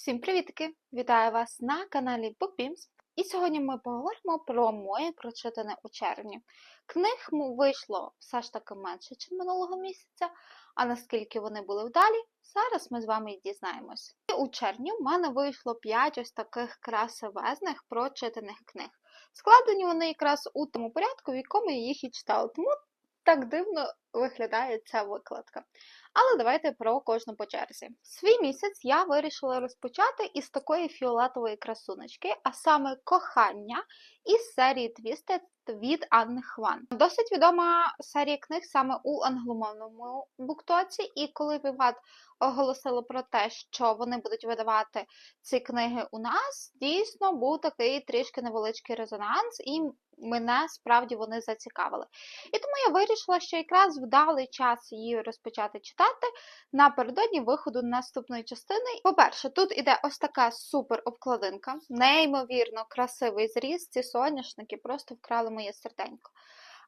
Всім привітки! Вітаю вас на каналі BookBeams. І сьогодні ми поговоримо про моє прочитане у червні. Книг вийшло все ж таки менше, ніж минулого місяця, а наскільки вони були вдалі, зараз ми з вами і дізнаємось. І у червні в мене вийшло 5 ось таких красивезних прочитаних книг. Складені вони якраз у тому порядку, в якому я їх і читала. Тому так дивно виглядає ця викладка. Але давайте про кожну по черзі. Свій місяць я вирішила розпочати із такої фіолетової красуночки, а саме кохання із серії Twisted від Анни Хван. Досить відома серія книг саме у англомовному буктоці, і коли Віват оголосили про те, що вони будуть видавати ці книги у нас, дійсно був такий трішки невеличкий резонанс, і мене справді вони зацікавили. І тому я вирішила, що якраз вдалий час її розпочати читати напередодні виходу наступної частини. По-перше, тут іде ось така супер обкладинка, неймовірно красивий зріз. Ці соняшники просто вкрали моє серденько.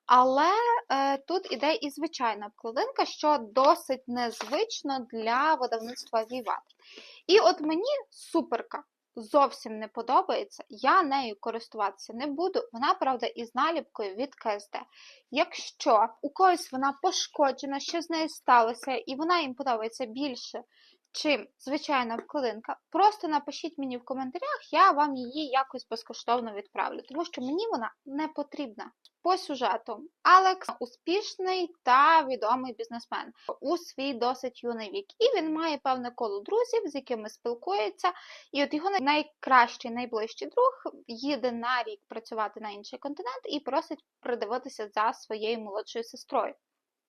Але е, тут іде і звичайна обкладинка, що досить незвично для видавництва Віват. І от мені суперка зовсім не подобається, я нею користуватися не буду. Вона, правда, із наліпкою від КСД. Якщо у когось вона пошкоджена, що з нею сталося, і вона їм подобається більше, чим звичайна вкладинка, просто напишіть мені в коментарях, я вам її якось безкоштовно відправлю, тому що мені вона не потрібна. По сюжету Алекс успішний та відомий бізнесмен у свій досить юний вік, і він має певне коло друзів, з якими спілкується. І от його найкращий, найближчий друг їде на рік працювати на інший континент і просить придивитися за своєю молодшою сестрою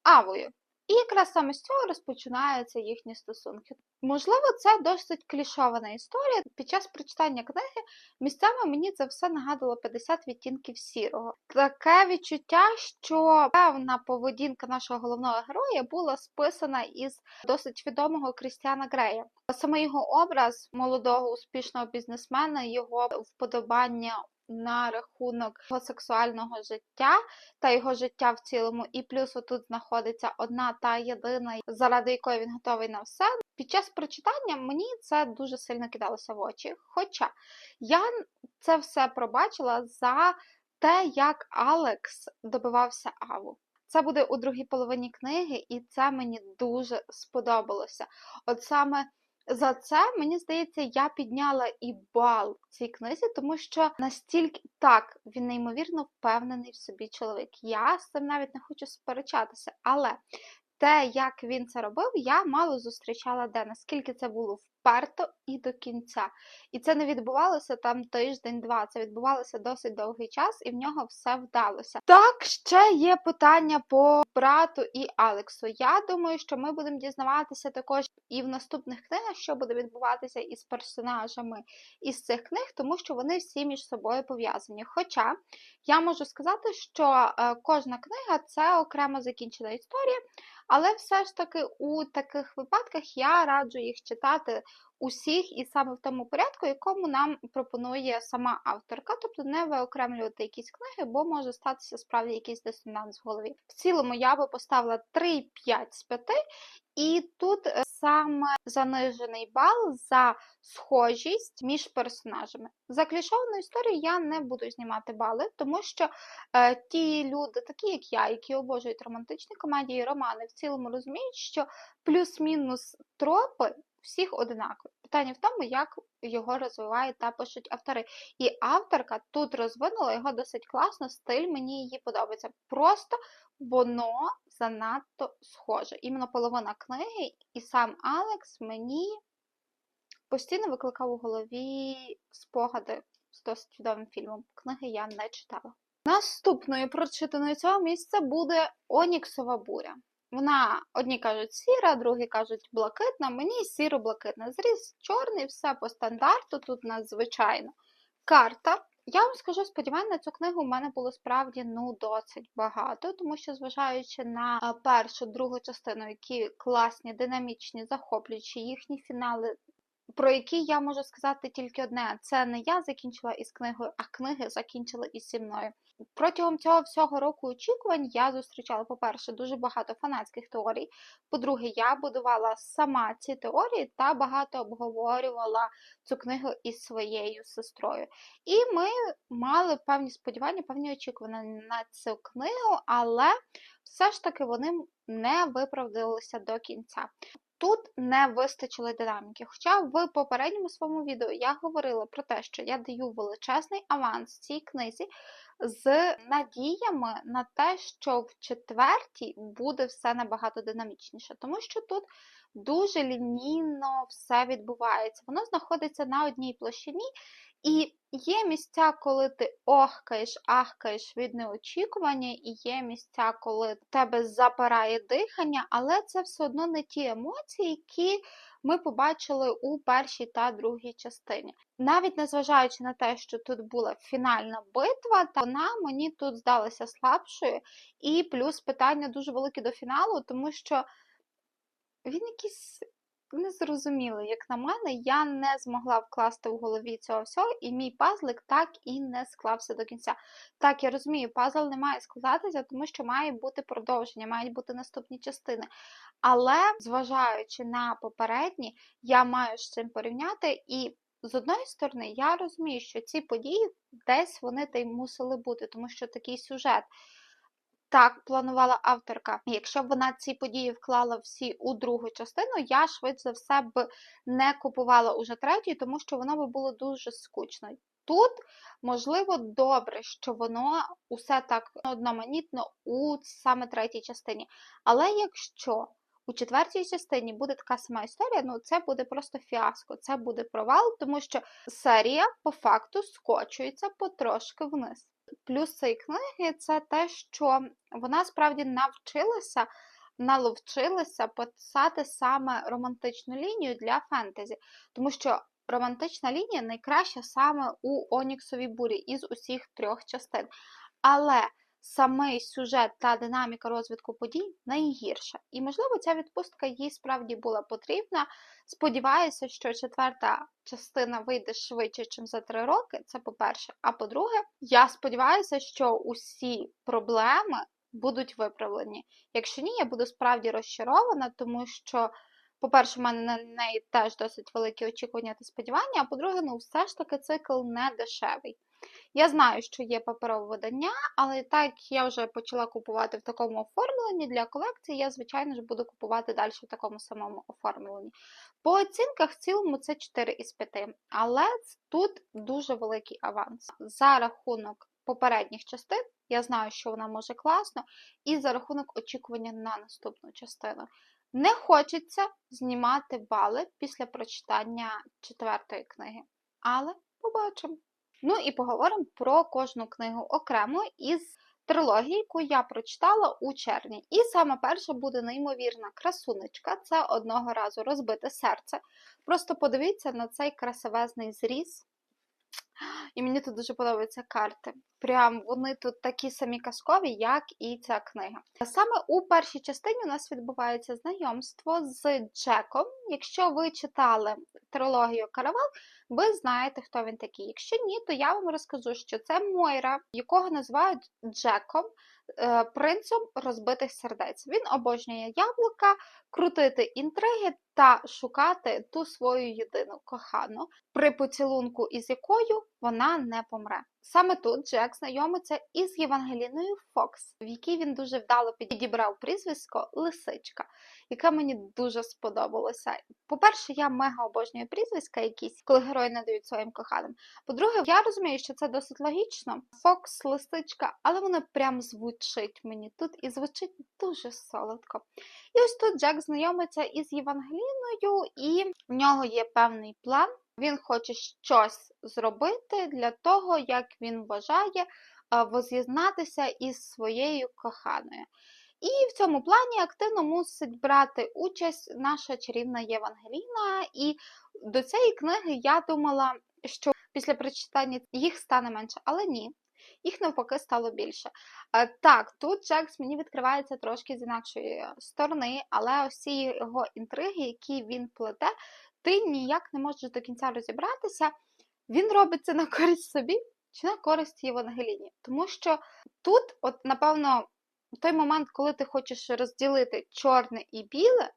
Авою. І якраз саме з цього розпочинаються їхні стосунки. Можливо, це досить клішована історія. Під час прочитання книги місцями мені це все нагадувало 50 відтінків сірого. Таке відчуття, що певна поведінка нашого головного героя була списана із досить відомого Крістіана Грея. Саме його образ молодого успішного бізнесмена, його вподобання на рахунок його сексуального життя та його життя в цілому, і плюс отут знаходиться одна та єдина, заради якої він готовий на все. Під час прочитання мені це дуже сильно кидалося в очі. Хоча я це все пробачила за те, як Алекс добивався Аву. Це буде у другій половині книги, і це мені дуже сподобалося. От саме за це, мені здається, я підняла і бал цій книзі, тому що настільки так він неймовірно впевнений в собі чоловік. Я з цим навіть не хочу сперечатися, але те, як він це робив, я мало зустрічала де, наскільки це було вперто і до кінця. І це не відбувалося там тиждень-два, це відбувалося досить довгий час, і в нього все вдалося. Так, ще є питання по брату і Алексу. Я думаю, що ми будемо дізнаватися також і в наступних книгах, що буде відбуватися із персонажами із цих книг, тому що вони всі між собою пов'язані. Хоча я можу сказати, що е, кожна книга це окремо закінчена історія, але все ж таки у таких випадках я раджу їх читати усіх і саме в тому порядку, якому нам пропонує сама авторка, тобто не виокремлювати якісь книги, бо може статися справді якийсь дисонанс в голові. В цілому я би поставила 3-5 з 5, і тут е, саме занижений бал за схожість між персонажами. За клішовану історію я не буду знімати бали, тому що е, ті люди, такі як я, які обожнюють романтичні комедії романи, в цілому розуміють, що плюс-мінус тропи всіх одинакові. Питання в тому, як його розвивають та пишуть автори. І авторка тут розвинула його досить класно, стиль мені її подобається. Просто воно занадто схоже. Іменно половина книги, і сам Алекс мені постійно викликав у голові спогади з досить відомим фільмом. Книги я не читала. Наступною прочитаною цього місця буде Оніксова буря. Вона одні кажуть сіра, другі кажуть блакитна. Мені сіро-блакитна. Зріз чорний, все по стандарту, тут надзвичайно. Карта. Я вам скажу, сподіваюся, на цю книгу у мене було справді ну досить багато, тому що, зважаючи на першу, другу частину, які класні, динамічні, захоплюючі їхні фінали, про які я можу сказати тільки одне: це не я закінчила із книгою, а книги закінчили із зі мною. Протягом цього всього року очікувань я зустрічала, по-перше, дуже багато фанатських теорій. По-друге, я будувала сама ці теорії та багато обговорювала цю книгу із своєю сестрою. І ми мали певні сподівання, певні очікування на цю книгу, але все ж таки вони не виправдалися до кінця. Тут не вистачило динаміки. Хоча в попередньому своєму відео я говорила про те, що я даю величезний аванс цій книзі з надіями на те, що в четвертій буде все набагато динамічніше, тому що тут дуже лінійно все відбувається. Воно знаходиться на одній площині, і є місця, коли ти охкаєш, ахкаєш від неочікування, і є місця, коли тебе запирає дихання, але це все одно не ті емоції, які ми побачили у першій та другій частині. Навіть незважаючи на те, що тут була фінальна битва, та вона мені тут здалася слабшою. І плюс питання дуже велике до фіналу, тому що він якийсь незрозумілий, як на мене, я не змогла вкласти в голові цього всього, і мій пазлик так і не склався до кінця. Так, я розумію, пазл не має складатися, тому що має бути продовження, мають бути наступні частини. Але, зважаючи на попередні, я маю з цим порівняти і. З одної сторони, я розумію, що ці події десь вони та й мусили бути, тому що такий сюжет так планувала авторка. Якщо б вона ці події вклала всі у другу частину, я швидше за все б не купувала уже третю, тому що воно би було дуже скучно. Тут, можливо, добре, що воно усе так одноманітно у саме третій частині. Але якщо у четвертій частині буде така сама історія, ну це буде просто фіаско, це буде провал, тому що серія по факту скочується потрошки вниз. Плюс цієї книги це те, що вона справді навчилася, наловчилася писати саме романтичну лінію для фентезі, тому що романтична лінія найкраща саме у Оніксовій бурі із усіх трьох частин. Але самий сюжет та динаміка розвитку подій найгірша. І, можливо, ця відпустка їй справді була потрібна. Сподіваюся, що четверта частина вийде швидше, ніж за три роки. Це по-перше. А по-друге, я сподіваюся, що усі проблеми будуть виправлені. Якщо ні, я буду справді розчарована, тому що. По-перше, в мене на неї теж досить великі очікування та сподівання, а по-друге, ну все ж таки цикл не дешевий. Я знаю, що є паперове видання, але так я вже почала купувати в такому оформленні для колекції, я, звичайно ж, буду купувати далі в такому самому оформленні. По оцінках в цілому це 4 із 5, але тут дуже великий аванс. За рахунок попередніх частин, я знаю, що вона може класно, і за рахунок очікування на наступну частину. Не хочеться знімати бали після прочитання четвертої книги, але побачимо. Ну і поговоримо про кожну книгу окремо із трилогії, яку я прочитала у червні. І саме перша буде неймовірна красунечка це одного разу розбите серце. Просто подивіться на цей красивезний зріз. І мені тут дуже подобаються карти. Прям вони тут такі самі казкові, як і ця книга. Саме у першій частині у нас відбувається знайомство з Джеком. Якщо ви читали трилогію Каравал, ви знаєте, хто він такий. Якщо ні, то я вам розкажу, що це Мойра, якого називають Джеком, е, принцем розбитих сердець. Він обожнює яблука, крутити інтриги та шукати ту свою єдину кохану, при поцілунку із якою вона не помре. Саме тут Джек знайомиться із Євангеліною Фокс, в якій він дуже вдало підібрав прізвисько Лисичка, яке мені дуже сподобалося. По-перше, я мега обожнюю прізвиська якісь, коли герої надають своїм коханим. По-друге, я розумію, що це досить логічно. Фокс, лисичка, але воно прям звучить мені тут і звучить дуже солодко. І ось тут Джек знайомиться із Євангеліною, і в нього є певний план. Він хоче щось зробити для того, як він вважає, воз'єднатися із своєю коханою. І в цьому плані активно мусить брати участь наша чарівна Євангеліна. І до цієї книги я думала, що після прочитання їх стане менше, але ні. Їх навпаки стало більше. Так, тут Джекс мені відкривається трошки з інакшої сторони, але ось ці його інтриги, які він плете, ти ніяк не можеш до кінця розібратися. Він робить це на користь собі чи на користь Євангеліні. Тому що тут, от, напевно, той момент, коли ти хочеш розділити чорне і біле,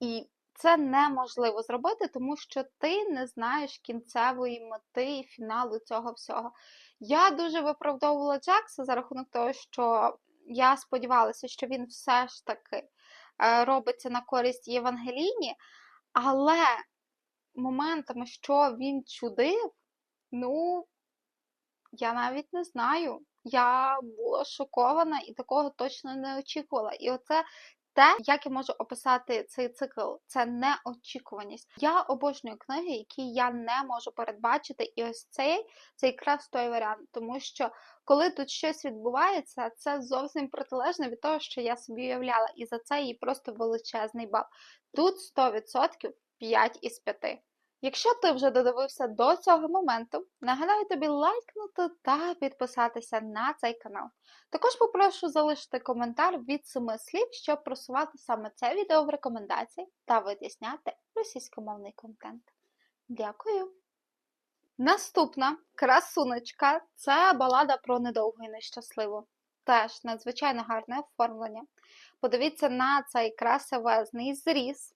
і це неможливо зробити, тому що ти не знаєш кінцевої мети і фіналу цього всього. Я дуже виправдовувала Джекса за рахунок того, що я сподівалася, що він все ж таки е, робиться на користь Євангеліні, але моментами, що він чудив, ну, я навіть не знаю. Я була шокована і такого точно не очікувала. І оце те, як я можу описати цей цикл, це неочікуваність. Я обожнюю книги, які я не можу передбачити. І ось цей це якраз той варіант, тому що коли тут щось відбувається, це зовсім протилежне від того, що я собі уявляла, і за це їй просто величезний бал. Тут 100% 5 із 5. Якщо ти вже додивився до цього моменту, нагадаю тобі лайкнути та підписатися на цей канал. Також попрошу залишити коментар від семи слів, щоб просувати саме це відео в рекомендації та витісняти російськомовний контент. Дякую! Наступна красуночка це балада про недовго і нещасливу. Теж надзвичайно гарне оформлення. Подивіться на цей красивезний зріз.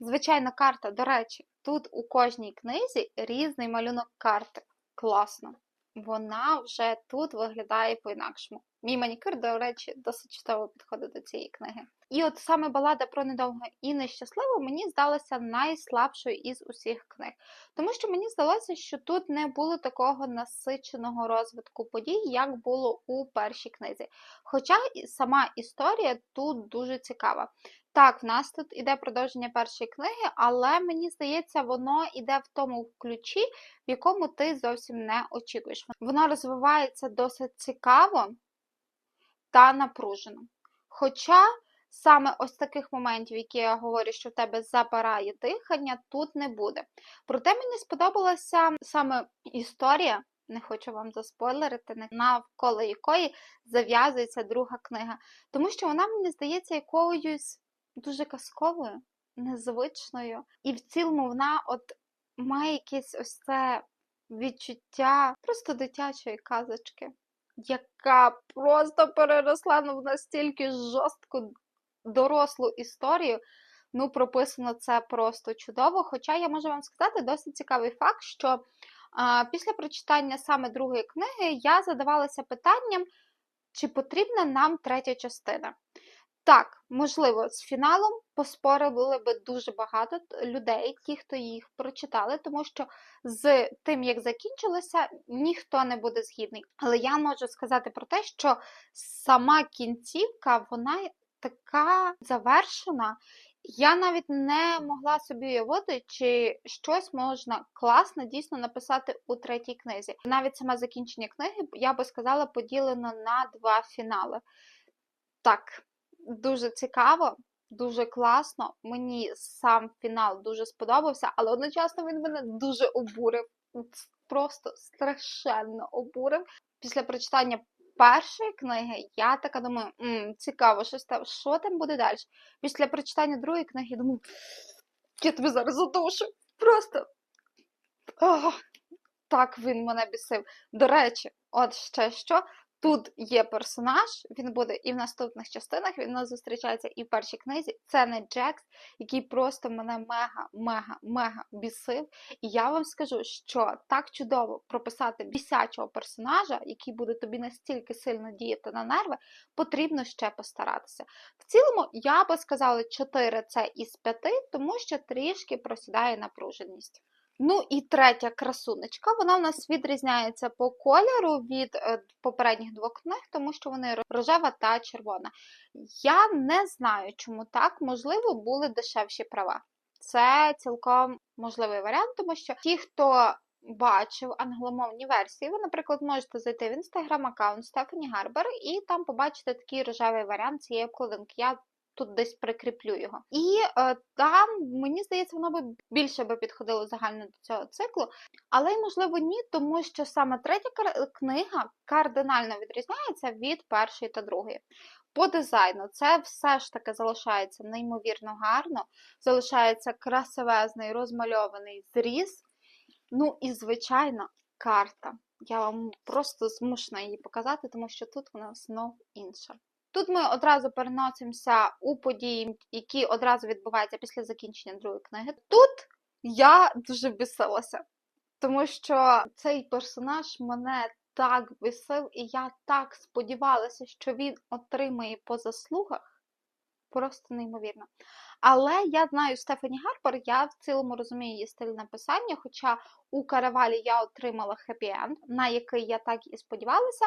Звичайна карта, до речі, тут у кожній книзі різний малюнок карти. Класно. Вона вже тут виглядає по-інакшому. Мій манікюр, до речі, досить чудово підходить до цієї книги. І от саме балада про недовго і нещасливо мені здалася найслабшою із усіх книг. Тому що мені здалося, що тут не було такого насиченого розвитку подій, як було у першій книзі. Хоча сама історія тут дуже цікава. Так, в нас тут іде продовження першої книги, але мені здається, воно йде в тому ключі, в якому ти зовсім не очікуєш. Воно розвивається досить цікаво та напружено. Хоча саме ось таких моментів, які я говорю, що в тебе забирає дихання, тут не буде. Проте мені сподобалася саме історія. Не хочу вам заспойлерити, навколо якої зав'язується друга книга. Тому що вона, мені здається, якоюсь дуже казковою, незвичною. І в цілому вона от має якесь ось це відчуття просто дитячої казочки, яка просто переросла ну, в настільки жорстку дорослу історію. Ну, прописано це просто чудово. Хоча я можу вам сказати досить цікавий факт, що а, після прочитання саме другої книги я задавалася питанням, чи потрібна нам третя частина. Так, можливо, з фіналом поспорили би дуже багато людей, ті, хто їх прочитали, тому що з тим, як закінчилося, ніхто не буде згідний. Але я можу сказати про те, що сама кінцівка, вона така завершена. Я навіть не могла собі уявити, чи щось можна класно дійсно написати у третій книзі. Навіть саме закінчення книги, я би сказала, поділено на два фінали. Так дуже цікаво, дуже класно. Мені сам фінал дуже сподобався, але одночасно він мене дуже обурив. Просто страшенно обурив. Після прочитання першої книги я така думаю, М, цікаво, що там, що там буде далі. Після прочитання другої книги я думаю, я тебе зараз задушу. Просто. Ох, так він мене бісив. До речі, от ще що. Тут є персонаж, він буде і в наступних частинах, він нас зустрічається і в першій книзі. Це не Джекс, який просто мене мега-мега-мега бісив. І я вам скажу, що так чудово прописати бісячого персонажа, який буде тобі настільки сильно діяти на нерви, потрібно ще постаратися. В цілому, я би сказала, 4 це із 5, тому що трішки просідає напруженість. Ну і третя красунечка, вона у нас відрізняється по кольору від е, попередніх двох книг, тому що вони рожева та червона. Я не знаю, чому так, можливо, були дешевші права. Це цілком можливий варіант, тому що ті, хто бачив англомовні версії, ви, наприклад, можете зайти в інстаграм-аккаунт Стефані Гарбер і там побачити такий рожевий варіант цієї обкладинки. Я тут десь прикріплю його. І е, там, мені здається, воно би більше би підходило загально до цього циклу, але й, можливо, ні, тому що саме третя книга кардинально відрізняється від першої та другої. По дизайну це все ж таки залишається неймовірно гарно, залишається красивезний розмальований зріз. Ну і, звичайно, карта. я вам просто змушена її показати, тому що тут вона знов інша. Тут ми одразу переносимося у події, які одразу відбуваються після закінчення другої книги. Тут я дуже бісилася, тому що цей персонаж мене так бісив, і я так сподівалася, що він отримає по заслугах. Просто неймовірно. Але я знаю Стефані Гарпер, я в цілому розумію її стиль написання, хоча у Каравалі я отримала хеппі-енд, на який я так і сподівалася,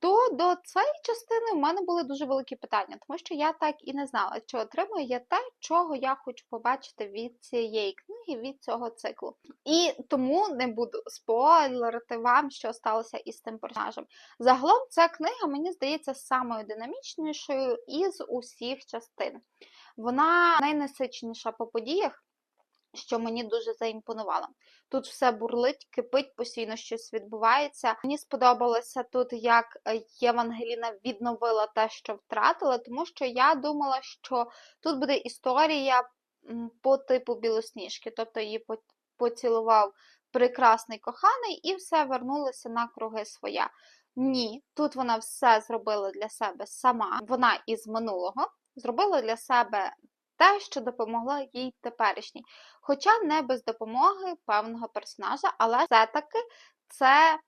то до цієї частини в мене були дуже великі питання, тому що я так і не знала, чи отримую я те, чого я хочу побачити від цієї книги, від цього циклу. І тому не буду спойлерити вам, що сталося із тим персонажем. Загалом, ця книга, мені здається, самою динамічнішою із усіх частин. Вона найнасиченіша по подіях, що мені дуже заімпонувало. Тут все бурлить, кипить, постійно щось відбувається. Мені сподобалося тут, як Євангеліна відновила те, що втратила, тому що я думала, що тут буде історія по типу білосніжки, тобто її поцілував прекрасний коханий і все вернулося на круги своя. Ні, тут вона все зробила для себе сама. Вона із минулого зробила для себе те, що допомогло їй теперішній. Хоча не без допомоги певного персонажа, але все-таки це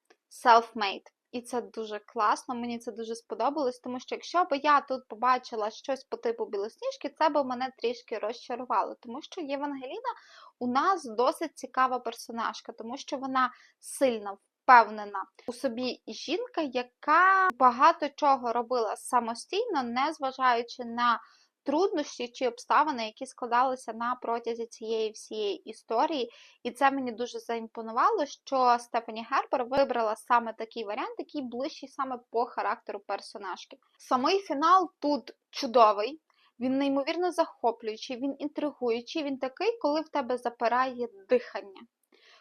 self-made. І це дуже класно, мені це дуже сподобалось, тому що якщо б я тут побачила щось по типу білосніжки, це б мене трішки розчарувало, тому що Євангеліна у нас досить цікава персонажка, тому що вона сильна, впевнена у собі жінка, яка багато чого робила самостійно, не зважаючи на труднощі чи обставини, які складалися на протязі цієї всієї історії. І це мені дуже заімпонувало, що Стефані Гербер вибрала саме такий варіант, який ближчий саме по характеру персонажки. Самий фінал тут чудовий. Він неймовірно захоплюючий, він інтригуючий, він такий, коли в тебе запирає дихання.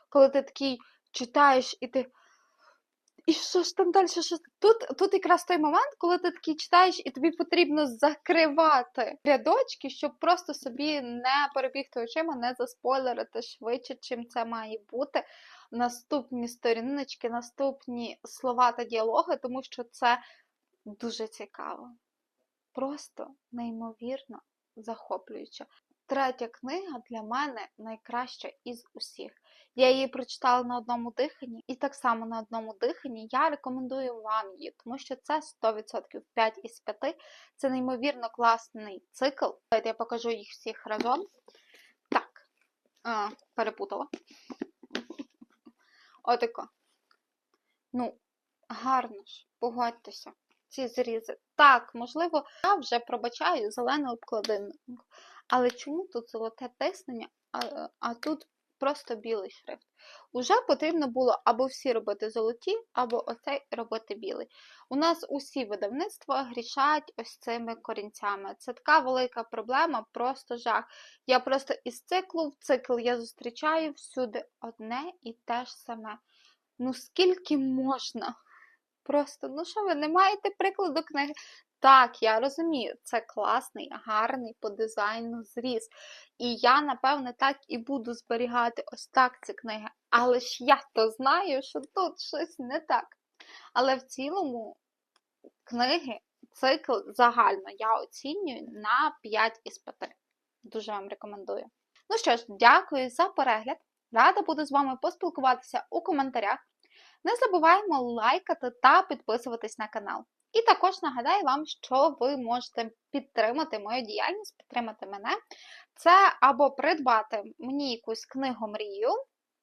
Коли ти такий читаєш і ти. І що ж там далі? Що? Тут, тут якраз той момент, коли ти такий читаєш, і тобі потрібно закривати рядочки, щоб просто собі не перебігти очима, не заспойлерити швидше, чим це має бути. Наступні сторіночки, наступні слова та діалоги, тому що це дуже цікаво. Просто неймовірно захоплююче. Третя книга для мене найкраща із усіх. Я її прочитала на одному диханні, і так само на одному диханні я рекомендую вам її, тому що це 100% 5 із 5. Це неймовірно класний цикл. Давайте я покажу їх всіх разом. Так, а, перепутала. Отако. Ну, гарно ж, погодьтеся. Ці зрізи. Так, можливо, я вже пробачаю зелену обкладинку. Але чому тут золоте тиснення, а, а тут просто білий шрифт? Уже потрібно було або всі робити золоті, або оцей робити білий. У нас усі видавництва грішать ось цими корінцями. Це така велика проблема, просто жах. Я просто із циклу в цикл я зустрічаю всюди одне і те ж саме. Ну скільки можна? Просто, ну що ви не маєте прикладу книги? Так, я розумію, це класний, гарний по дизайну зріз. І я, напевне, так і буду зберігати ось так ці книги. Але ж я то знаю, що тут щось не так. Але в цілому книги, цикл загально я оцінюю на 5 із 5. Дуже вам рекомендую. Ну що ж, дякую за перегляд. Рада буду з вами поспілкуватися у коментарях. Не забуваємо лайкати та підписуватись на канал. І також нагадаю вам, що ви можете підтримати мою діяльність, підтримати мене. Це або придбати мені якусь книгу мрію,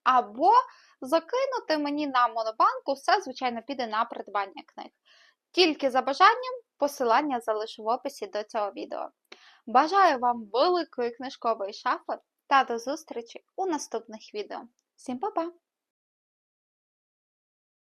або закинути мені на монобанку, все, звичайно, піде на придбання книг. Тільки за бажанням посилання залишу в описі до цього відео. Бажаю вам великої книжкової шафи та до зустрічі у наступних відео. Всім па-па!